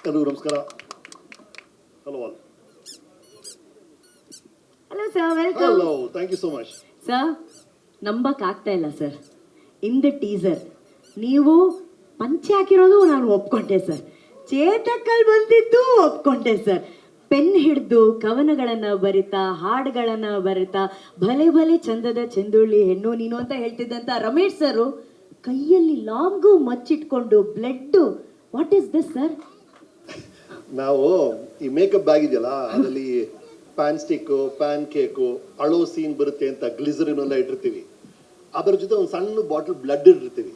ಎಲ್ಲರಿಗೂ ನಮಸ್ಕಾರ. Hello all hello sir welcome hello thank you so much sir ನಂಬಕ್ ಆಗ್ತಾ ಇಲ್ಲ ಸರ್ ಇನ್ ದ ಟೀಸರ್ ನೀವು ಪಂಚೆ ಹಾಕಿರೋದು ನಾನು ಒಪ್ಕೊಂಡೆ ಸರ್ ಚೇತಕ್ಕಲ್ಲಿ ಬಂದಿದ್ದು ಒಪ್ಕೊಂಡೆ ಸರ್ ಪೆನ್ ಹಿಡಿದು ಕವನಗಳನ್ನ ಬರಿತಾ ಹಾಡುಗಳನ್ನ ಬರಿತಾ ಭಲೆ ಭಲೆ ಚಂದದ ಚಂದುಳ್ಳಿ ಹೆಣ್ಣು ನೀನು ಅಂತ ಹೇಳ್ತಿದ್ದಂತ ರಮೇಶ್ ಸರು ಕೈಯಲ್ಲಿ long ಮಚ್ಚಿಟ್ಕೊಂಡು blood what is this sir ನಾವು ಈ ಮೇಕಪ್ ಬ್ಯಾಗ್ ಇದೆಯಲ್ಲ ಅದರಲ್ಲಿ ಪ್ಯಾನ್ ಸ್ಟಿಕ್ಕು ಪ್ಯಾನ್ ಕೇಕು ಅಳೋ ಸೀನ್ ಬರುತ್ತೆ ಅಂತ ಗ್ಲಿಸರಿನ್ ಎಲ್ಲ ಇಟ್ಟಿರ್ತೀವಿ. ಅದರ ಜೊತೆ ಒಂದು ಸಣ್ಣ ಬಾಟಲ್ ಬ್ಲಡ್ ಇಟ್ಟಿರ್ತೀವಿ.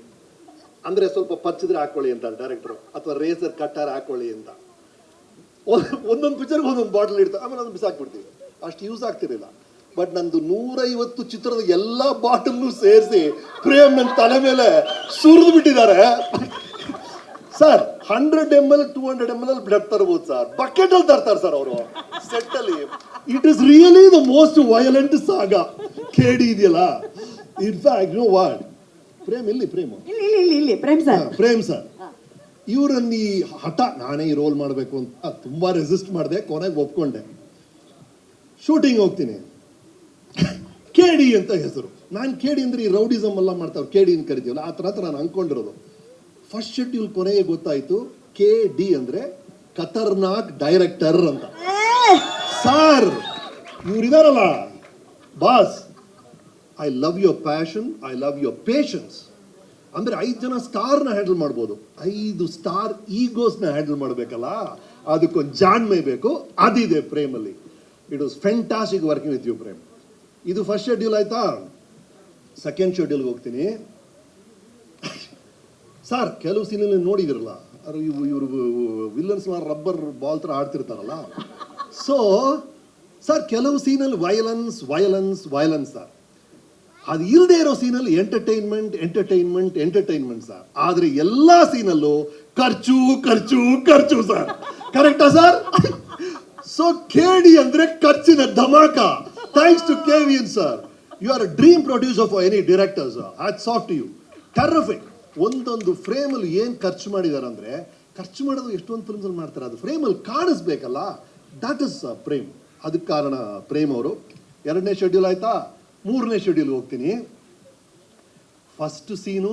ಅಂದ್ರೆ ಸ್ವಲ್ಪ ಪಚ್ಚಿದ್ರೆ ಹಾಕೊಳ್ಳಿ ಅಂತ ಡೈರೆಕ್ಟರ್ ಅಥವಾ ರೇಸರ್ ಕಟ್ಟಾರ ಹಾಕೊಳ್ಳಿ ಅಂತ. ಒಂದೊಂದು ಪಿಕ್ಚರ್ಗೆ ಒಂದೊಂದು ಬಾಟಲ್ ಇಡ್ತಾರೆ ಆಮೇಲೆ ಅದನ್ನ ಬಿಸಾಕ್ಬಿಡ್ತೀವಿ. ಅಷ್ಟು ಯೂಸ್ ಆಗ್ತಿರಲಿಲ್ಲ. ಬಟ್ ನಂದು ನೂರೈವತ್ತು ಚಿತ್ರದ ಎಲ್ಲ ಬಾಟಲ್ನು ಸೇರಿಸಿ ಪ್ರೇಮ್ ನನ್ನ ತಲೆ ಮೇಲೆ ಸುರಿದು ಬಿಟ್ಟಿದ್ದಾರೆ sir hundred M two two ML M ಎಲ್ ಅಲ್ಲಿ ಬ್ಲಡ್ ತರಬಹುದು ಸರ್ ಬಕೆಟ್ ಅಲ್ಲಿ ತರ್ತಾರೆ ಸರ್ ಅವರು. ಸೆಟ್ ಅಲ್ಲಿ. It is really the most violent saga KD ಇದೆಯಲ್ಲ? ಇನ್ಫ್ಯಾಕ್ಟ್ ನೋ ವಾಟ್ ಪ್ರೇಮ್ ಇಲ್ಲಿ ಪ್ರೇಮ ಇಲ್ಲಿ ಇಲ್ಲಿ ಇಲ್ಲಿ ಪ್ರೇಮ್ ಸರ್ ಪ್ರೇಮ್ ಸರ್ ಇವರನ್ನ ಈ ಹಠ ನಾನೇ ಈ ರೋಲ್ ಮಾಡಬೇಕು ಅಂತ ತುಂಬಾ ರೆಸಿಸ್ಟ್ ಮಾಡಿದೆ ಕೊನೆಗೆ ಒಪ್ಕೊಂಡೆ. ಶೂಟಿಂಗ್ ಹೋಗ್ತೀನಿ. ಕೇಡಿ ಅಂತ ಹೆಸರು. ನಾನು ಕೇಡಿ ಅಂದ್ರೆ ಈ ರೌಡಿಸಮ್ ಎಲ್ಲ ಮಾಡ್ತಾವ್ರು. ಕೇಡಿ ಅಂತ ಕರಿತೀವಲ್ಲ ಆ ಥರ ನಾನು ಅನ್ಕೊಂಡಿರೋದು ಫಸ್ಟ್ ಶೆಡ್ಯೂಲ್ ಕೊನೆಗೆ ಗೊತ್ತಾಯ್ತು. ಕೆ ಡಿ ಅಂದ್ರೆ ಖತರ್ನಾಕ್ ಡೈರೆಕ್ಟರ್ ಅಂತ. Sir ಇವರಿದಾರಲ್ಲ? Boss I love your passion I love your patience ಅಂದ್ರೆ ಐದು ಜನ ಸ್ಟಾರ್ನ ಹ್ಯಾಂಡಲ್ ಮಾಡ್ಬೋದು. ಐದು ಸ್ಟಾರ್ ಈಗೋಸ್ನ ಹ್ಯಾಂಡಲ್ ಮಾಡಬೇಕಲ್ಲ? ಅದಕ್ಕೊಂದು ಜಾಣ್ಮೆ ಬೇಕು, ಅದಿದೆ ಪ್ರೇಮಲ್ಲಿ. It was fantastic working with you Prem ಇದು ಫಸ್ಟ್ ಶೆಡ್ಯೂಲ್ ಆಯ್ತಾ? ಸೆಕೆಂಡ್ ಶೆಡ್ಯೂಲ್ಗೆ ಹೋಗ್ತೀನಿ. ಸರ್ ಕೆಲವು ಸೀನಲ್ಲಿ ನೋಡಿದಿರಲ್ಲ ಇವರು ವಿಲನ್ಸ್ ರಬ್ಬರ್ ಬಾಲ್ ಥರ ಆಡ್ತಿರ್ತಾರಲ್ಲ? ಸೊ ಸರ್ ಕೆಲವು ಸೀನಲ್ಲಿ ವಯಲೆನ್ಸ್ ವಯಲೆನ್ಸ್ ವಯಲೆನ್ಸ್ ಸರ್ ಅದು ಇಲ್ಲದೆ ಇರೋ ಸೀನಲ್ಲಿ ಎಂಟರ್ಟೈನ್ಮೆಂಟ್ ಎಂಟರ್ಟೈನ್ಮೆಂಟ್ ಎಂಟರ್ಟೈನ್ಮೆಂಟ್ ಸರ್ ಆದ್ರೆ ಎಲ್ಲ ಸೀನಲ್ಲೂ ಖರ್ಚು ಖರ್ಚು ಖರ್ಚು ಸರ್ ಕರೆಕ್ಟಾ ಸರ್ ಸೊ ಕೇಡಿ ಅಂದ್ರೆ ಖರ್ಚಿನ dhamaka. Thanks to K V N sir you are dream produce of any directors hats soft you terrific ಒಂದೊಂದು ಫ್ರೇಮಲ್ಲಿ ಏನು ಖರ್ಚು ಮಾಡಿದ್ದಾರೆ ಅಂದ್ರೆ ಖರ್ಚು ಮಾಡೋದು ಎಷ್ಟೊಂದು ಫಿಲ್ಮ್ಸ್ ಅಲ್ಲಿ ಮಾಡ್ತಾರೆ, ಅದು ಫ್ರೇಮಲ್ಲಿ ಕಾಣಿಸ್ಬೇಕಲ್ಲ ದಟ್ ಇಸ್ ಪ್ರೇಮ್ ಅದಕ್ಕೆ ಕಾರಣ ಪ್ರೇಮ್ ಅವರು, ಎರಡನೇ ಶೆಡ್ಯೂಲ್ ಆಯ್ತಾ? ಮೂರನೇ ಶೆಡ್ಯೂಲ್ ಹೋಗ್ತೀನಿ. ಫಸ್ಟ್ ಸೀನು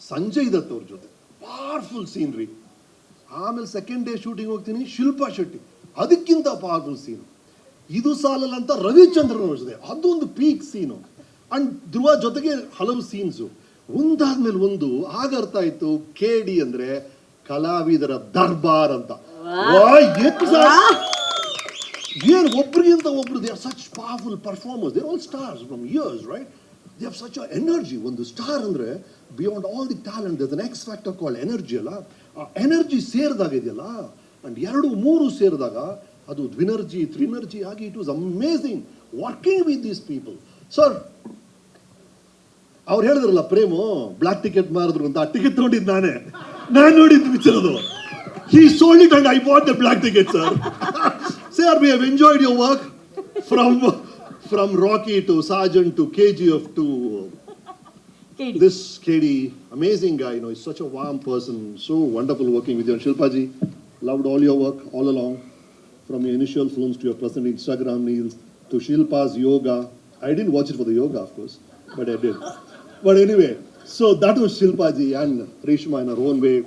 ಸಂಜಯ್ ದತ್ ಅವ್ರ ಜೊತೆ. ಪವರ್ಫುಲ್ ಸೀನ್ ರೀ. ಆಮೇಲೆ ಸೆಕೆಂಡ್ ಡೇ ಶೂಟಿಂಗ್ ಹೋಗ್ತೀನಿ, ಶಿಲ್ಪಾ ಶೆಟ್ಟಿ. ಅದಕ್ಕಿಂತ ಪವರ್ಫುಲ್ ಸೀನು ಇದು ಸಾಲಲ್ಲ ಅಂತ ರವಿಚಂದ್ರನ್ ಅವ್ರ ಜೊತೆ. ಅದೊಂದು ಪೀಕ್ ಸೀನು ಅಂಡ್ ಧ್ರುವ ಜೊತೆಗೆ ಹಲವು ಸೀನ್ಸು ಒಂದಾದ್ಮೇಲೆ ಒಂದು ಆಗ ಅರ್ಥ ಆಯ್ತು ಕೆ ಡಿ ಅಂದ್ರೆ ಕಲಾವಿದರ ದರ್ಬಾರ್ ಅಂತ. ಏನ್ ಒಬ್ರಿಗಿಂತ ಒಬ್ರು they are such powerful performers they all stars from years right they have such energy ಒಂದು ಸ್ಟಾರ್ ಅಂದ್ರೆ beyond all the talent the X factor call energy ಅಲ್ಲ? ಆ ಎನರ್ಜಿ ಸೇರಿದಾಗ ಇದೆಯಲ್ಲ? ಅಂಡ್ ಎರಡು ಮೂರು ಸೇರಿದಾಗ ಅದು ದ್ವಿನರ್ಜಿ ತ್ರಿನರ್ಜಿ ಆಗಿ it was amazing working with these people sir ಅವ್ರು ಹೇಳಿದ್ರಲ್ಲ ಪ್ರೇಮು ಬ್ಲಾಕ್ ಟಿಕೆಟ್ ಮಾರಿದ್ರು ಅಂತ ಆ ಟಿಕೆಟ್ ತಗೊಂಡಿದ್ದು ನಾನೇ ನಾನು ನೋಡಿದ್ದು ಪಿಕ್ಚರ್ ಅದು he sold it and I bought the black ticket, sir. sir, we have enjoyed your work from from Rocky to Sergeant to KGF to ಕೇಳಿ this KD. Amazing guy, you know, he's such a warm person. So wonderful working with you. And Shilpaji, loved all your work all along. From your initial films to your present Instagram reels to Shilpa's yoga. I didn't watch it for the yoga, of course, but I did. But anyway, so that was Shilpaji and Rishma in her own way.